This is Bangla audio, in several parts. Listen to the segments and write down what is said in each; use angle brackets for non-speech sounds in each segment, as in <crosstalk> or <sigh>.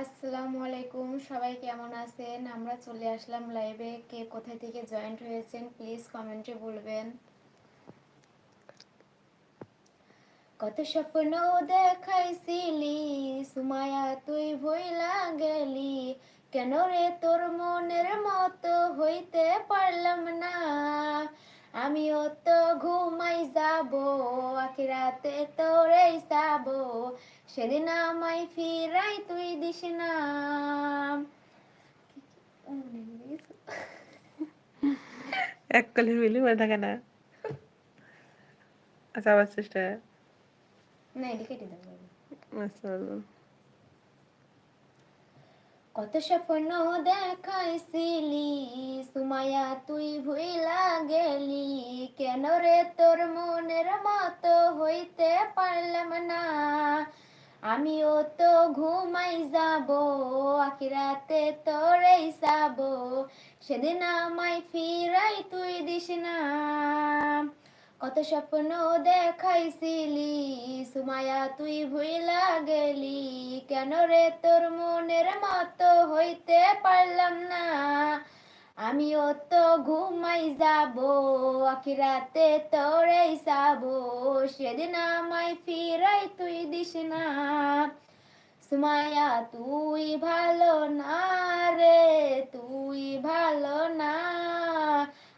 আসসালামু আলাইকুম, সবাই কেমন আছেন? আমরা চলে আসলাম লাইভে কে কোথায় থেকে জয়েন্ট হয়েছেন প্লিজ কমেন্টে বলবেন। কত স্বপ্ন দেখাইছিলি সুমায়া তুই ভইলা গেলি। কেন রে তোর মনের মতো হইতে পারলাম না? আমিও তো ঘুমাই যাব আখিরাতে তোরেই যাব সেদিন আমায় ফিরাই তুই দিস না। এক মিলি মনে থাকে না। আচ্ছা আবার চেষ্টা। না এটা কেটে দেবো আচ্ছা বলুন। কত স্বপ্ন দেখাইছিলি সুমায়া তুই ভুইলা গেলি কেন রে তোর মনের মতো হইতে পারলাম না? আমিও তো ঘুমাই যাব, আখিরাতে তোরেই যাব সেদিন আমায় ফিরাই তুই দিস না। কত স্বপ্ন দেখাইছিলি, সুমায়া তুই ভুইলা গেলি। কেন রে তোর মনের মতো হইতে পারলাম না? আমিও তো ঘুমাই যাব, আখিরাতে তোরেই যাব সেদিন আমায় ফিরাই তুই দিস না। সুমায়া তুই ভালো না রে, তুই ভালো না।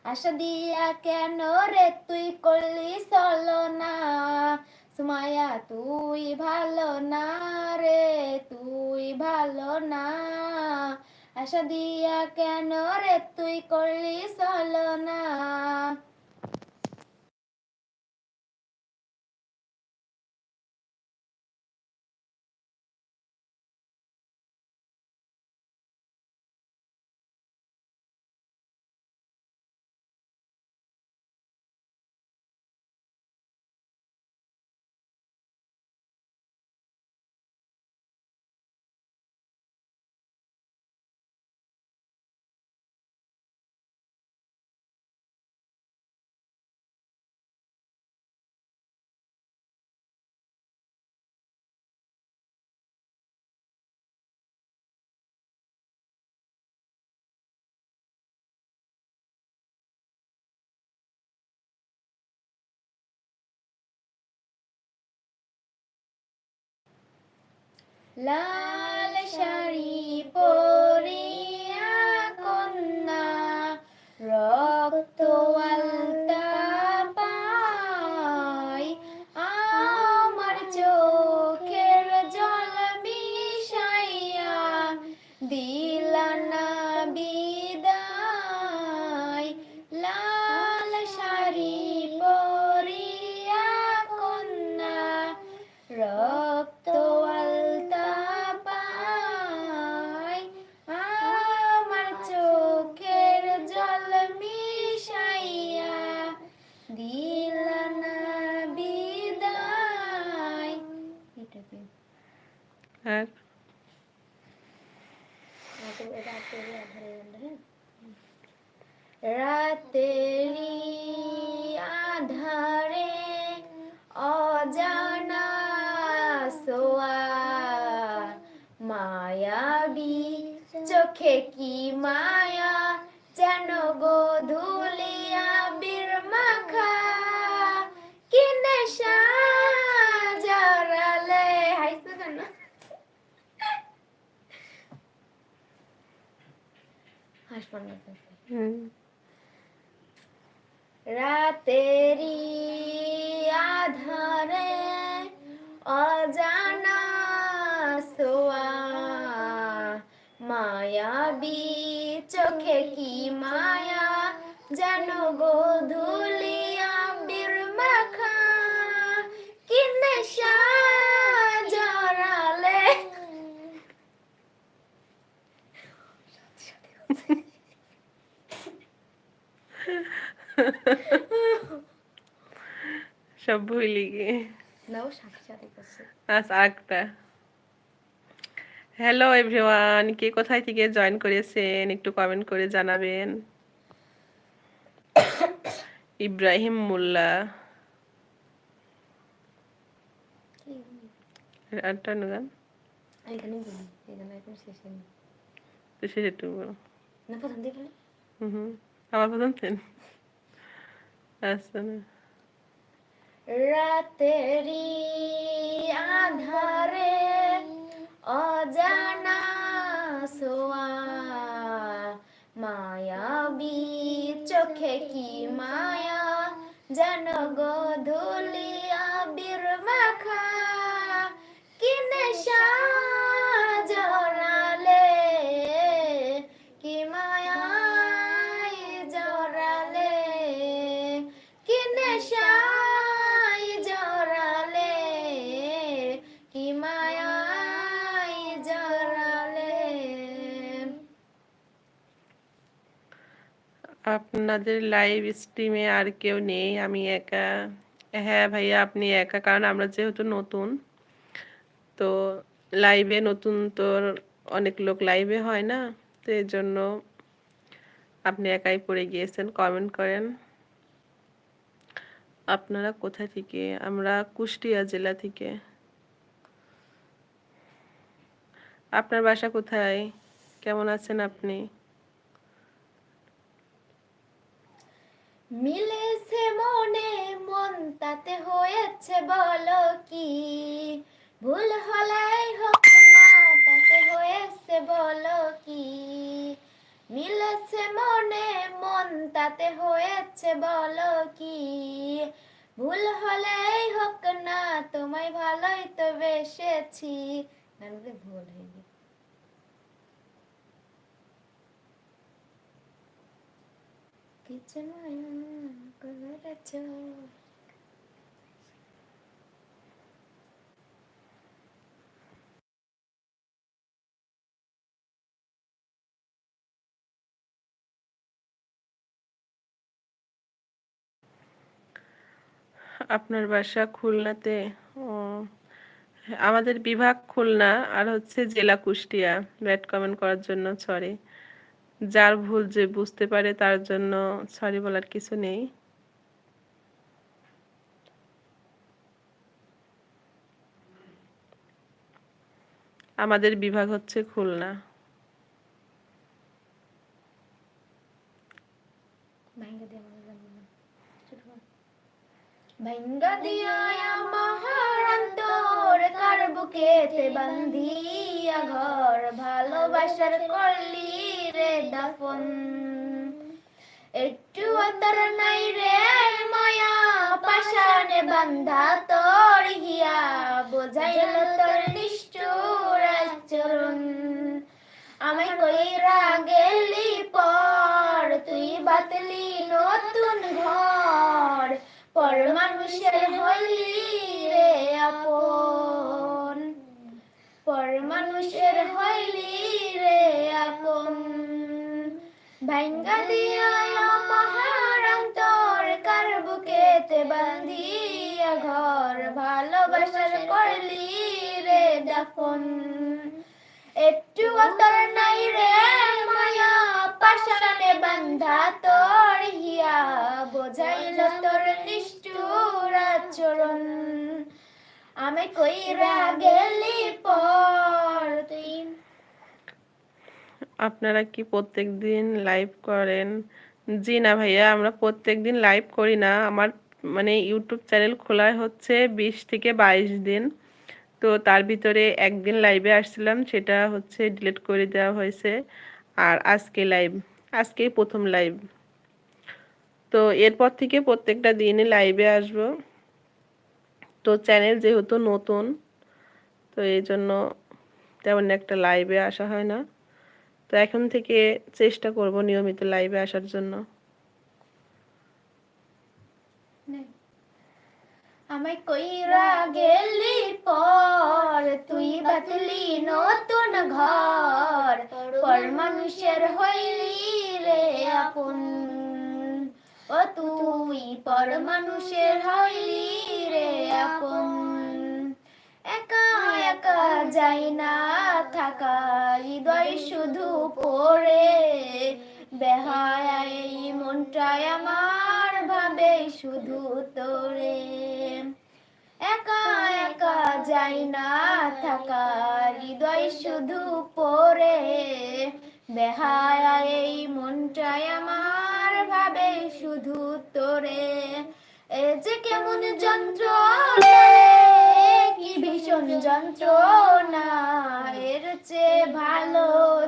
আশা দিয়া কেন রে তুই করলি চলো না? সুমায়া তুই ভালো না রে, তুই ভালো না। আশা দিয়া কেন রে তুই করলি চলো না লাল শাড়ি পরিয়া আধারে অজানা সোয়া মায়াবী চোখে কি মায়া যেন গোধুলিয়া বীর মাখা? কি নেশা জড়ালে হাইতো কেন হাসপান হুম। রাতেরি আধারে অজানা সোয়া মায়াবী চোখে কি মায়া যেন গোধুলিয়া বীর মাখা। কি নেশা জড়ালে। সব ভুলি গিয়ে। নাও সাথে সাথে করছে আচ্ছা একটা হ্যালো এভরিওয়ান কে কোথায় থেকে জয়েন করেছেন একটু কমেন্ট করে জানাবেন। ইব্রাহিম মোল্লা। গান না প্রথম দিয়ে বলি হুম হুম আবার প্রথম থেন আচ্ছা না রাতেরি আধারে অজানা সোয়া মায়াবী চোখে কি মায়া যেন গধুলি আবির মাখা কি নেশা আপনাদের লাইভ স্ট্রিমে আর কেউ নেই, আমি একা। হ্যাঁ ভাইয়া, আপনি একা, কারণ আমরা যেহেতু নতুন, তো লাইভে নতুন তো অনেক লোক লাইভে হয় না, তো এই জন্য আপনি একাই পড়ে গিয়েছেন কমেন্ট করেন। আপনারা কোথা থেকে? আমরা কুষ্টিয়া জেলা থেকে। আপনার বাসা কোথায়? কেমন আছেন আপনি? মিলেছে মনে, মন তাতে হয়েছে বলো কি? ভুল হলাই হোক না, তাতে হয়েছে বলো কি? মিলেছে মনে, মন তাতে হয়েছে বলো কি? ভুল হলেই হোক না, তোমায় ভালোই তো বেসেছি। ভুল হয়ে কিছু আপনার বাসা খুলনাতে, ও, আমাদের বিভাগ খুলনা আর হচ্ছে জেলা কুষ্টিয়া। ব্যাড কমেন্ট করার জন্য সরি যার ভুল যে বুঝতে পারে তার জন্য সরি বলার কিছু নেই। আমাদের বিভাগ হচ্ছে খুলনা। মহারন্তর, কার বুকেতে বান্ধিয়া ঘর? ভালোবাসার করলি রে দাফন একটু আতর নাই রে মায়া পাশানে বান্ধা তোর হিয়া বোঝাইল তোর নিষ্ঠুর আচরণ আমি কইরা গেলি পর তুই বাতলি নতুন ঘর পর মানুষের হইলি রে আপন পর মানুষের হইলি ভাঙ্গা দিয়া মহারন্তর কার বুকেতে বান্ধিয়া ঘর? ভালোবাসার করলি রে দাফন। একটু অতর নাই রে মায়া পাশানে বান্ধা তোর হিয়া। বোঝাইল তোর নিষ্ঠুর আচরণ। আমি কইরা গেলি পর আপনারা কি প্রত্যেক দিন লাইভ করেন? জি না ভাইয়া, আমরা প্রত্যেক দিন লাইভ করি না। আমার মানে ইউটিউব চ্যানেল খোলা হচ্ছে বিশ থেকে বাইশ দিন। তো তার ভিতরে একদিন লাইভে আসছিলাম, সেটা হচ্ছে ডিলিট করে দেওয়া হয়েছে। আর আজকে লাইভ আজকেই প্রথম লাইভ তো এরপর থেকে প্রত্যেকটা দিনই লাইভে আসব। তো চ্যানেল যেহেতু নতুন, তো এই জন্য তেমন একটা লাইভে আসা হয় না। তো এখন থেকে চেষ্টা করব নিয়মিত লাইভে আসার জন্য। আমায় কইরা গেলি পর, তুই বাতলি নতুন ঘর, পর মানুষের হইলি রে আপন। ও তুই, পর মানুষের হইলি রে আপন। যাই না থাকা হৃদয় শুধু পড়ে। বেহায় এই মনটায় আমার ভাবে শুধু তোরে। একা একা যাই না থাকা হৃদয় শুধু পরে বেহায় এই মনটাই আমার ভাবে শুধু তোরে। এ যে কেমন যন্ত্র ভীষণ যন্ত্রণা এর চেয়ে ভালো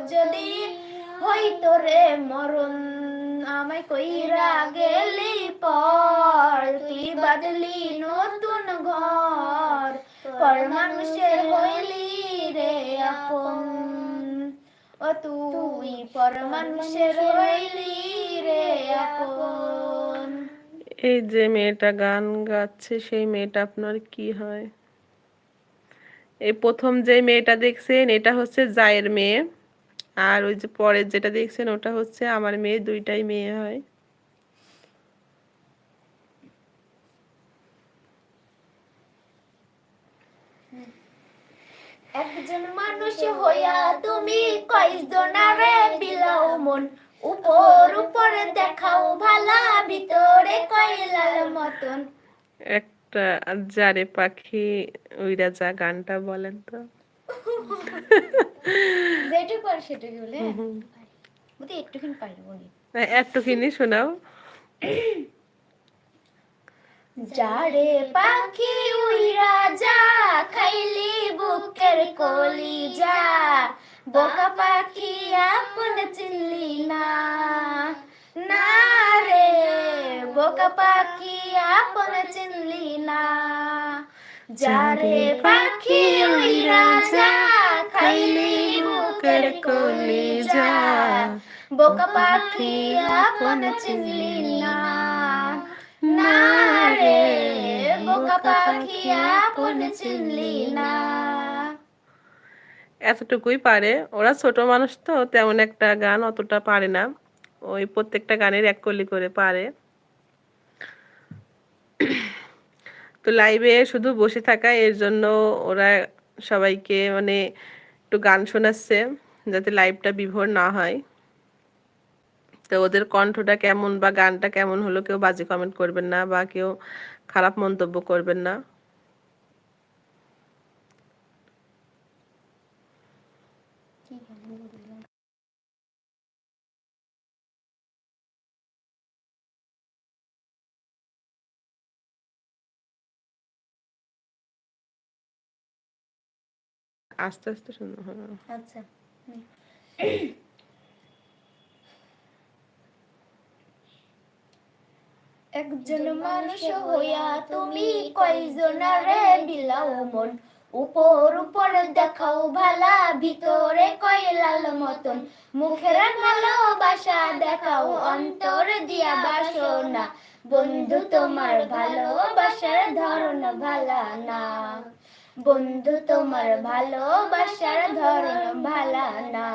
যদি হইতো রে মরণ। আমায় কইরা গেলি পর, তুই বাদলি নতুন ঘর। পর মানুষের হইলি রে আপন। ও তুই, পর মানুষের হইলি রে আপন। এই যে মেয়েটা গান গাচ্ছে, সেই মেয়েটা আপনার কি হয়? এই প্রথম যে মেয়েটা দেখছেন এটা হচ্ছে জায়ের মেয়ে। আর ওই যে পরের যেটা দেখছেন ওটা হচ্ছে আমার মেয়ে দুইটাই মেয়ে হয়। একজন মানুষ হইয়া তুমি কয়জনারে বিলাও মন? উপর উপরে দেখাও ভালা ভিতরে কয়লাল মতন। একটা জারে পাখি উইরা যা গানটা বলেন তো। যেটুকু পারি সেটুকু বলে বুঝি একটুখানি পারব নি। এতখানি শোনাও। যারে পাখি উইরা যা খাইলি বুকের কলি যা বোকা পাখি আপন চিল্লি না। না রে, বোকা পাখি আপন চিনলি না। যারে পাখি উইরা যা খাইলি বুকের কলি যা বোকা পাখি আপন চিনলি না। না রে, বোকা পাখি আপন চিনলি না। এতটুকুই পারে। ওরা ছোট মানুষ তো, তেমন একটা গান অতটা পারে না। ওই প্রত্যেকটা গানের এক কলি করে পারে। তো লাইভে শুধু বসে থাকা, এর জন্য ওরা সবাইকে মানে একটু গান শোনাচ্ছে, যাতে লাইভটা বিভোর না হয়। তো ওদের কণ্ঠটা কেমন বা গানটা কেমন হলো কেউ বাজে কমেন্ট করবেন না বা কেউ খারাপ মন্তব্য করবেন না। আস্তে আস্তে শুনো হ্যাঁ আচ্ছা একজন মানুষ হইয়া তুমি কয়জনারে বিলাও মন? উপর উপর দেখাও ভালা ভিতরে কয়লাল মতন। মুখের ভালোবাসা দেখাও অন্তর দিয়া বাসনা। বন্ধু তোমার ভালোবাসার ধরন ভালা না। বন্ধু, তোমার ভালোবাসার ধরন ভালা না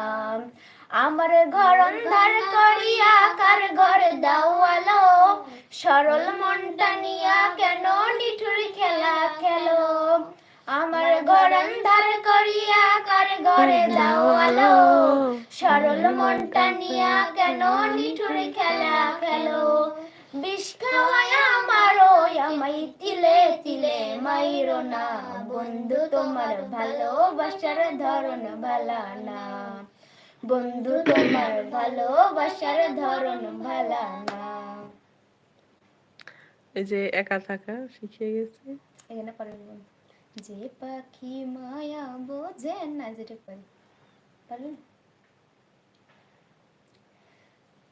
আমার ঘর অন্ধার করিয়া কার ঘরে দাও আলো। সরল মনটা নিয়া কেন নিঠুর খেলা খেলো? আমার ঘর অন্ধার করিয়া কার ঘরে দাও আলো। সরল মনটা নিয়া কেন নিঠুর খেলা খেলো? বিষ খাওয়ায় আমারও আমাই তিলে তিলে মাইরো না। বন্ধু তোমার ভালোবাসার ধরন ভালা না। বন্ধু তোমার ভালোবাসার ধরন ভালা না। এই যে একা থাকা শিখিয়ে গেছে। এখানে পরে যে পাখি মায়া বোঝে না যেটা পারি পারলেন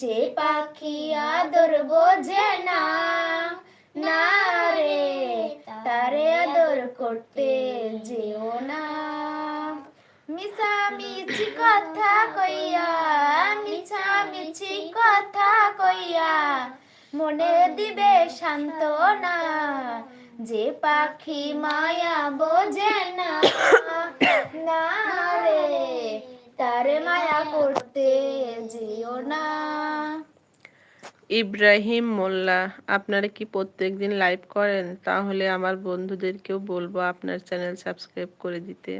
যে পাখি আদর বোঝে না না রে, তারে আদর করতে যেও না। মিছা মিছি কথা কইয়া মিছা মিছি কথা কইয়া, মনে দিবে সান্ত্বনা, যে পাখি মায়া বোঝে না না রে, তারে মায়া করতে যেও না। ইব্রাহিম মোল্লা, আপনারা কি প্রত্যেক দিন লাইভ করেন? তাহলে আমার বন্ধুদেরকেও বলব আপনার চ্যানেল সাবস্ক্রাইব করে দিতে।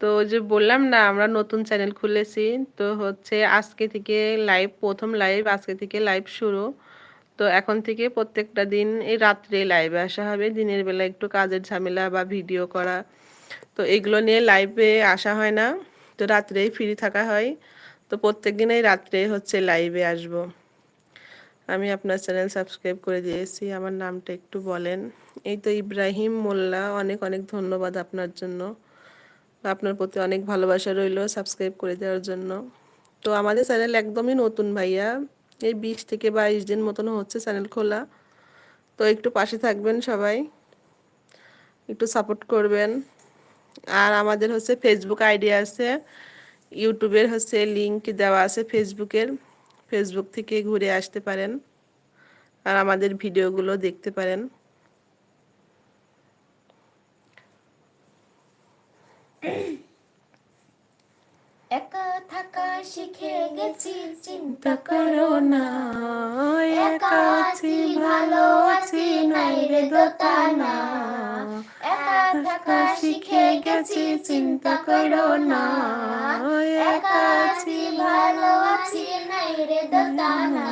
তো যে বললাম না, আমরা নতুন চ্যানেল খুলেছি, তো হচ্ছে আজকে থেকে লাইভ প্রথম লাইভ আজকে থেকে লাইভ শুরু। তো এখন থেকে প্রত্যেকটা দিন এই রাত্রে লাইভে আসা হবে। দিনের বেলা একটু কাজের ঝামেলা বা ভিডিও করা। তো এগুলো নিয়ে লাইভে আসা হয় না। তো রাত্রেই ফ্রি থাকা হয়। তো প্রত্যেক দিনই রাত্রে হচ্ছে লাইভে আসব। আমি আপনার চ্যানেল সাবস্ক্রাইব করে দিয়েছি, আমার নামটা একটু বলেন। এই তো ইব্রাহিম মোল্লা, অনেক অনেক ধন্যবাদ আপনার জন্য। আপনার প্রতি অনেক ভালোবাসা রইল সাবস্ক্রাইব করে দেওয়ার জন্য। তো আমাদের চ্যানেল একদমই নতুন ভাইয়া, এই বিশ থেকে বাইশ দিন মতন হচ্ছে চ্যানেল খোলা। তো একটু পাশে থাকবেন সবাই, একটু সাপোর্ট করবেন। আর আমাদের হচ্ছে ফেসবুক আইডি আছে ইউটিউবের হচ্ছে লিঙ্ক দেওয়া আছে ফেসবুকের। ফেসবুক থেকে ঘুরে আসতে পারেন আর আমাদের ভিডিওগুলো দেখতে পারেন। একা থাকা শিখে গেছি চিন্তা করো না। একা আছি ভালো আছি নাই রে দোতানা একা থাকা শিখে গেছি চিন্তা করো না। একা আছি ভালো আছি নাই রে দোতানা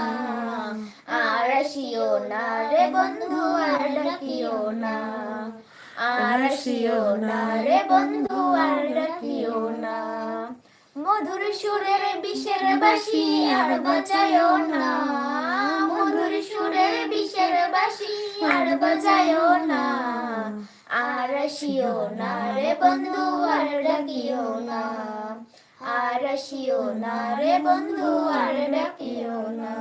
আর আসিও না রে বন্ধু আর ডাকিও না। আর আসিও না রে বন্ধু আর ডাকিও না। মধুর সুরের বিষের বাসি আর বাজায়ও না। মধুর সুরের বিষের বাসি আর বাজায়ও না। আর আসিও না রে বন্ধু, আর ডাকিও না। আর আসিও না রে বন্ধু, আর ডাকিও না।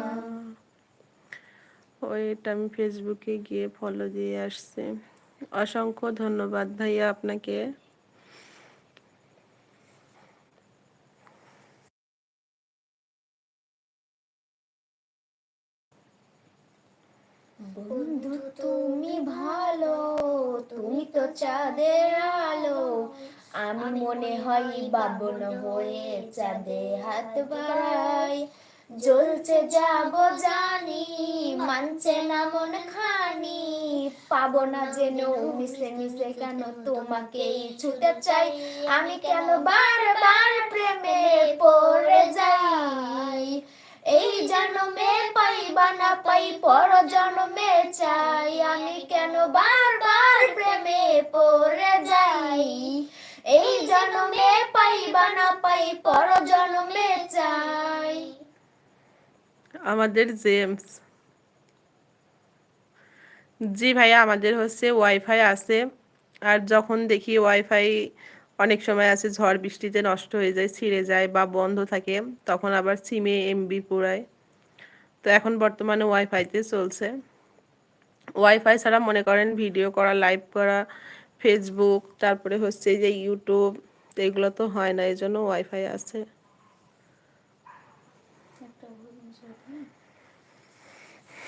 ওইটা আমি ফেসবুকে গিয়ে ফলো দিয়ে আসছি। অসংখ্য ধন্যবাদ ভাইয়া আপনাকে। বন্ধু, তুমি ভালো, তুমি তো চাঁদের আলো। আমি মনে হয় বাবন হয়ে চাঁদে হাত বাড়াই। জ্বলছে যাব জানি, মানছে না মন খানি। পাবো না যেন মিশে মিশে কেন তোমাকেই ছুতে চাই। আমি কেন বারবার প্রেমে পড়ে যাই? এই জন্মে পাইবা না পাই পর জন্মে চাই। আমি কেন বারবার প্রেমে পড়ে যাই? এই জন্মে পাইবা না পাই পর জন্মে চাই। আমাদের জেমস। জি ভাইয়া, আমাদের হচ্ছে ওয়াইফাই আছে। আর যখন দেখি ওয়াইফাই অনেক সময় আছে ঝড় বৃষ্টিতে নষ্ট হয়ে যায়, ছিঁড়ে যায় বা বন্ধ থাকে, তখন আবার সিমে এমবি পুরায় তো এখন বর্তমানে ওয়াইফাইতে চলছে। ওয়াইফাই ছাড়া মনে করেন ভিডিও করা লাইভ করা ফেসবুক তারপরে হচ্ছে যে ইউটিউব তো এগুলো তো হয় না এই জন্য ওয়াইফাই আছে।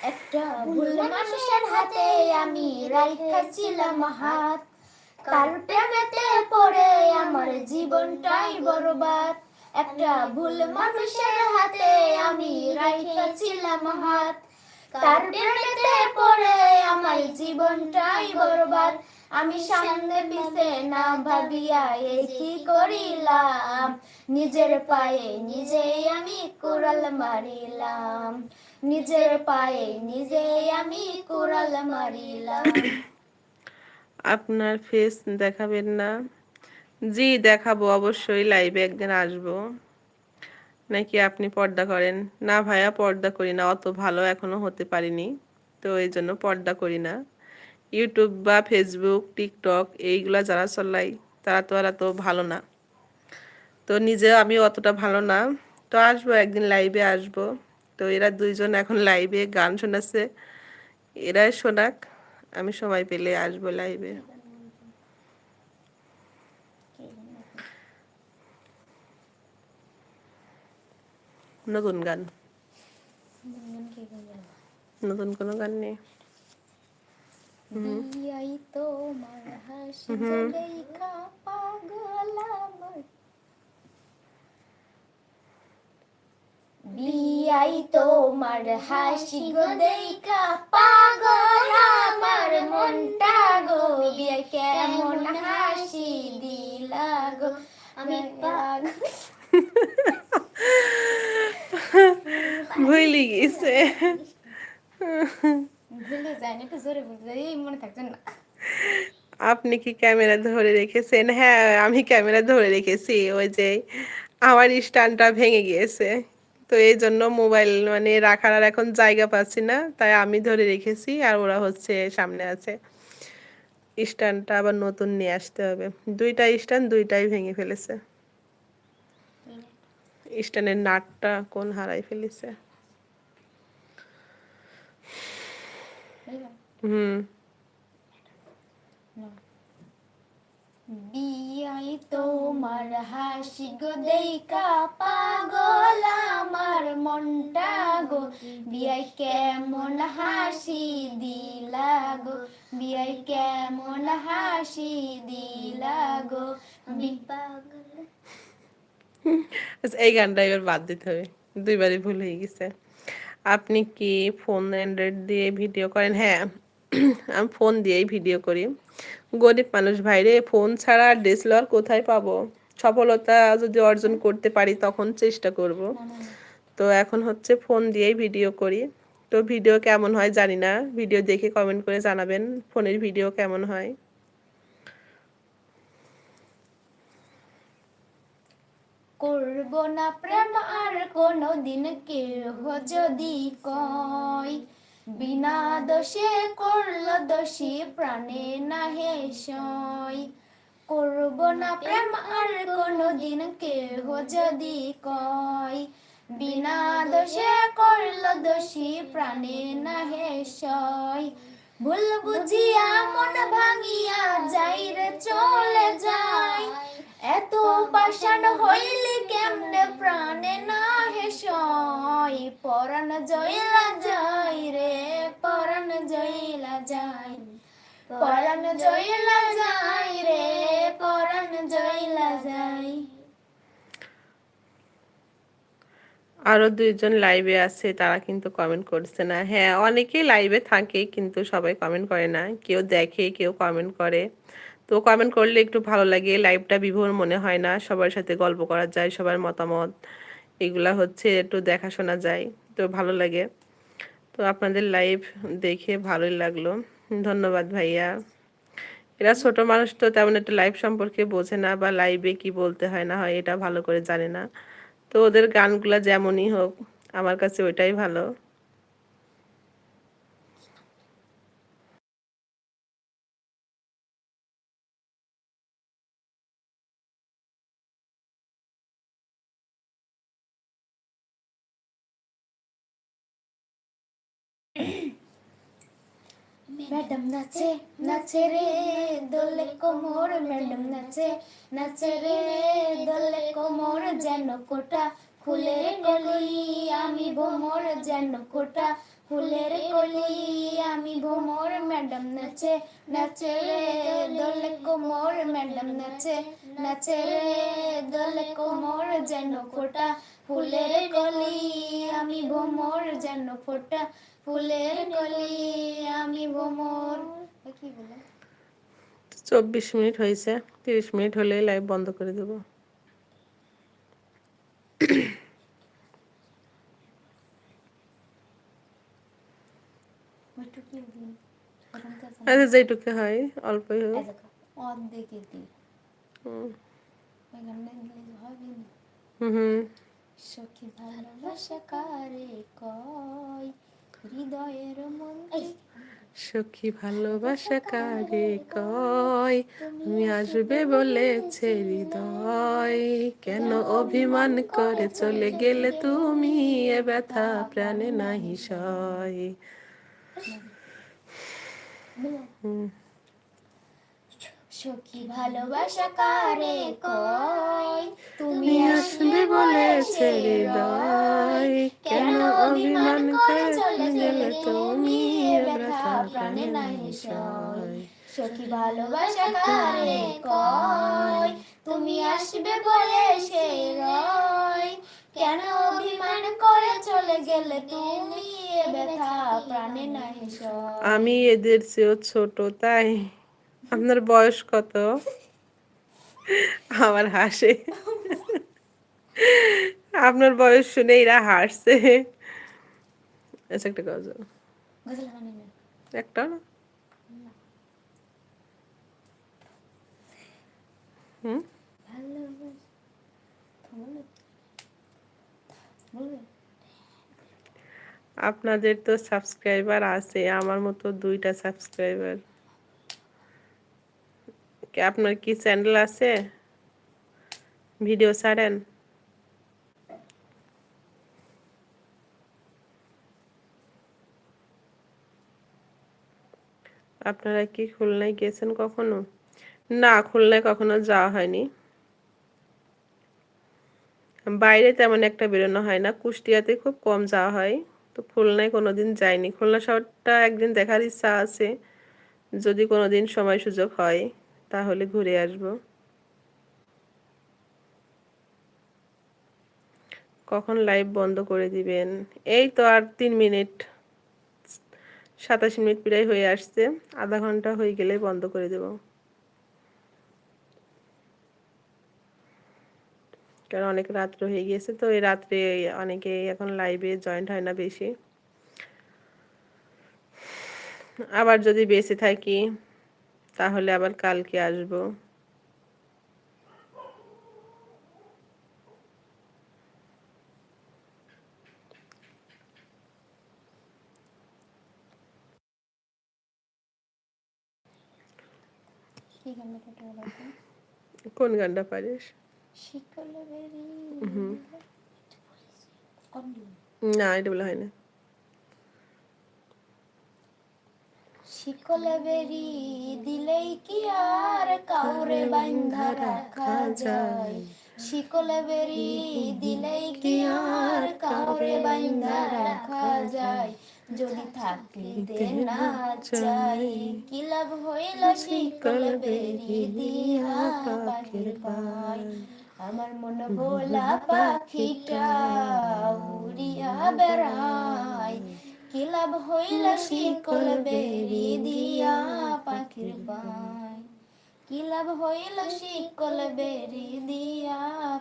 একটা ভুল মানুষের হাতে আমি রাইখাছিলাম হাত। পড়ে, আমার জীবনটাই বরবাদ। একটা ভুল মানুষের হাতে আমি হাত। তার পড়ে, আমার জীবনটাই বরবাদ। আমি সামনে পিছে না ভাবিয়া কি করিলাম? নিজের পায়ে নিজেই আমি কুড়াল মারিলাম। নিজের পায়ে নিজেই আমি কুড়াল মারিলাম। আপনার ফেস দেখাবেন না। জি, দেখাবো অবশ্যই লাইভে একদিন আসব। নাকি আপনি পর্দা করেন? না ভাইয়া, পর্দা করি না, অত ভালো এখনও হতে পারিনি। তো এই জন্য পর্দা করি না। ইউটিউব বা ফেসবুক টিকটক এইগুলা যারা চলাই, তারা তো আর এত ভালো না। তো নিজে আমি অতটা ভালো না। তো আসব, একদিন লাইভে আসব। তো এরা দুইজন এখন লাইভে গান শোনাচ্ছে। এরাই শোনাক। আমি সময় পেলে আসব লাইভে নতুন গান। নতুন কোনো গান নেই? তোমার হাসি পাগল বিয়াই তোমার হাসি গো দেখা পাগল আমার মনটা গো। বিয়াই কেমন হাসি দিলা গো। আমি পাগল। ভুলি গেছে। ভুলে একটু জোরে বলতে এই মনে না। আপনি কি ক্যামেরা ধরে রেখেছেন? হ্যাঁ আমি ক্যামেরা ধরে রেখেছি ওই যে আমার স্ট্যান্ডটা ভেঙে গিয়েছে। তো এই জন্য মোবাইল মানে রাখার আর এখন জায়গা পাচ্ছি না তাই আমি ধরে রেখেছি আর ওরা হচ্ছে সামনে আছে। স্ট্যান্ডটা আবার নতুন নিয়ে আসতে হবে। দুইটা স্ট্যান্ড দুইটাই ভেঙে ফেলেছে। স্ট্যান্ডের নাটটা কোন হারাই ফেলেছে। হুম। বিয়াই তোমার হাসি গো দেইকা পাগল আমার মনটা গো। বিয়াই কেমন হাসি দিলা গো বিয়াই কেমন হাসি দিলা গো। পাগল। আচ্ছা, এই গানটা এবার বাদ দিতে হবে দুইবারই ভুল হয়ে গেছে। আপনি কি ফোন অ্যান্ড্রয়েড দিয়ে ভিডিও করেন? হ্যাঁ <clears throat> আমি ফোন দিয়েই ভিডিও করি। গরিব মানুষ, ভাইরে ফোন ছাড়া আর ডিএসএলআর কোথায় পাবো? সফলতা যদি অর্জন করতে পারি, তখন চেষ্টা করব। তো এখন হচ্ছে ফোন দিয়েই ভিডিও করি। তো ভিডিও কেমন হয় জানি না। ভিডিও দেখে কমেন্ট করে জানাবেন ফোনের ভিডিও কেমন হয়। করব না প্রেম আর কোনো দিন কেহ যদি কয় বিনা দোষে করল দোষী, প্রাণে না হে সয় করব না প্রেম আর কোনো দিন কেহ যদি কয়। বিনা দোষে করল দোষী, প্রাণে না হে সয় ভুল বুঝিয়া মন ভাঙিয়া যাই রে চলে যায়। এত পাষাণ হইলে কেমনে প্রাণে না হে সয়? পরাণ জয়লা যায় রে, পরাণ জয়লা যায়। পরাণ জয়লা যায় রে, পরাণ জয়লা যায়। আরও দুইজন লাইভে আছে, তারা কিন্তু কমেন্ট করছে না। হ্যাঁ অনেকেই লাইভে থাকে, কিন্তু সবাই কমেন্ট করে না। কেউ দেখে, কেউ কমেন্ট করে। তো কমেন্ট করলে একটু ভালো লাগে। লাইভটা বিভোর মনে হয় না। সবার সাথে গল্প করা যায়, সবার মতামত। এগুলা হচ্ছে একটু দেখাশোনা যায়। তো ভালো লাগে। তো আপনাদের লাইভ দেখে ভালোই লাগল। ধন্যবাদ ভাইয়া। এরা ছোট মানুষ তো তেমন একটা লাইভ সম্পর্কে বোঝে না বা লাইভে কি বলতে হয়, না হয় এটা ভালো করে জানে না। তো ওদের গানগুলা যেমনই হোক, আমার কাছে ওইটাই ভালো। ম্যাডাম নাচে নাচে রে দোলে কোমর, ম্যাডাম নাচে নাচে রে দোলে কোমর, যেন কোটা ফুলের কলি, আমি ভোমর, যেন কোটা ফুলের কলি, আমি ভোমর, ম্যাডাম নাচে নাচে রে দোলে কোমর, ম্যাডাম নাচে নাচে রে দোলে কোমর, যেন কোটা ফুলের কলি, আমি ভোমর, যেন ফোটা ফুলের কলি আমি ভোমর কি বলে? চব্বিশ মিনিট হয়েছে তিরিশ মিনিট হলে লাইভ বন্ধ করে দেবো। আচ্ছা যেটুকু হয় অল্পই অর্ধেকে দিই। হুম। সখী ভালোবাসা কারে কয়? হৃদয়ের সখী ভালোবাসা কারে কয়? তুমি আসবে বলেছে হৃদয়। কেন অভিমান করে চলে গেলে তুমি এ ব্যথা প্রাণে নাহি সয়। হুম। সখী ভালোবাসা কারে কয়? তুমি আসবে বলেছে হৃদয়। কেন অভিমান করে চলে গেলে তুমি? ব্যথা প্রাণে নাই সয়। সখী ভালোবাসা কারে কয়? তুমি আসবে বলে সেই রয়। কেন অভিমান করে চলে গেলে তুমি? ব্যথা প্রাণে নাই সয়। আমি এদের চেয়েও ছোট তাই আপনার বয়স কত আমার হাসে আপনার বয়স শুনে এরা হাসছে আচ্ছা একটা গজল। একটা? হুম? আপনাদের তো সাবস্ক্রাইবার আছে, আমার মতো দুইটা সাবস্ক্রাইবার কি আপনার কি চ্যানেল আছে? ভিডিও ছাড়েন। আপনারা কি খুলনায় গেছেন কখনো? না, খুলনায় কখনো যাওয়া হয়নি। বাইরে তেমন একটা বেরোনো হয় না। কুষ্টিয়াতে খুব কম যাওয়া হয়। তো খুলনায় কোনোদিন যাইনি। খুলনা শহরটা একদিন দেখার ইচ্ছা আছে। যদি কোনোদিন সময় সুযোগ হয়। তাহলে ঘুরে আসব। কখন লাইভ বন্ধ করে দিবেন? এই তো আর তিন মিনিট, সাতাশ মিনিট প্রায় হয়ে আসছে। আধা ঘণ্টা হয়ে গেলে বন্ধ করে দেব। কারণ অনেক রাত্র হয়ে গিয়েছে, তো এই রাত্রে অনেকে এখন লাইভে জয়েন্ট হয় না বেশি। আবার যদি বেঁচে থাকি তাহলে আবার কালকে আসব? কোন গানটা পারিস? না এটা বলা হয় না শিকলে বেরি দিলেই কি আর কাউরে বাইন্ধা রাখা যায়? শিকলে বেরি দিলেই কি আর কাউরে বাইন্ধা রাখা যায়? যদি থাকিতে না চাই, কি লাভ হইল শিকল বেরি দিয়া পাখির পাই আমার মন ভোলা পাখিটা উড়িয়া বেড়ায়। কি লাভ হইল শিকল বেরি দিয়া পাখির পাই কি লাভ হইল শিকল বেরি দিয়া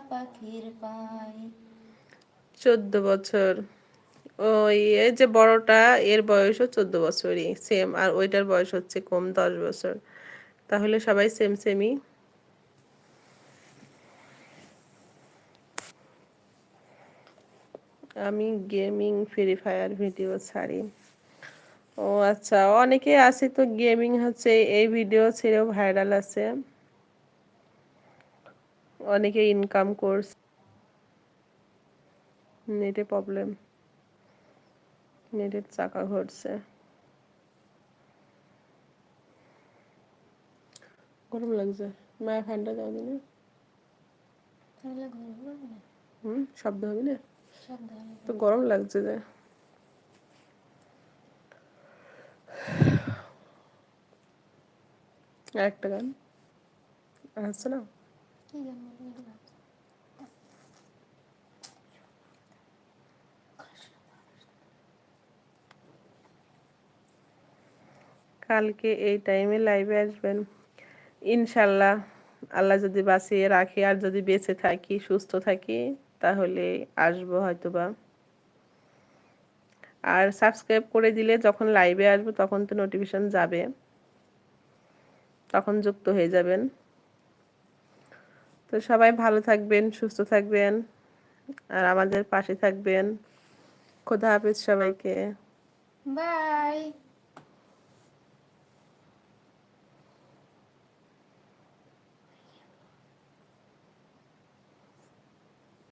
পাখির পাই চোদ্দ বছর। ওই এই যে বড়টা এর বয়সও চোদ্দ বছরই সেম আর ওইটার বয়স হচ্ছে কম দশ বছর। তাহলে সবাই সেম সেমই আমি গেমিং ফ্রি ফায়ার ভিডিও ছাড়ি। ও আচ্ছা অনেকে আছে তো গেমিং হচ্ছে এই ভিডিও ছেড়েও ভাইরাল আছে। অনেকে ইনকাম করছে নেটে প্রবলেম নেটের চাকা ঘটছে। গরম লাগছে। মায়ের ফ্যানটা দাও দিনে তাহলে না? হুম শব্দ হবে না তো গরম লাগছে যে। আর একটা গান। হচ্ছে না। কালকে এই টাইমে লাইভে আসবেন। ইনশাল্লাহ আল্লাহ যদি বাঁচিয়ে রাখি আর যদি বেঁচে থাকি সুস্থ থাকি। তাহলে আসব হয়তোবা। আর সাবস্ক্রাইব করে দিলে যখন লাইভে আসব তখন তো নোটিফিকেশন যাবে। তখন যুক্ত হয়ে যাবেন। তো সবাই ভালো থাকবেন, সুস্থ থাকবেন, আর আমাদের পাশে থাকবেন। খোদা হাফেজ সবাইকে। বাই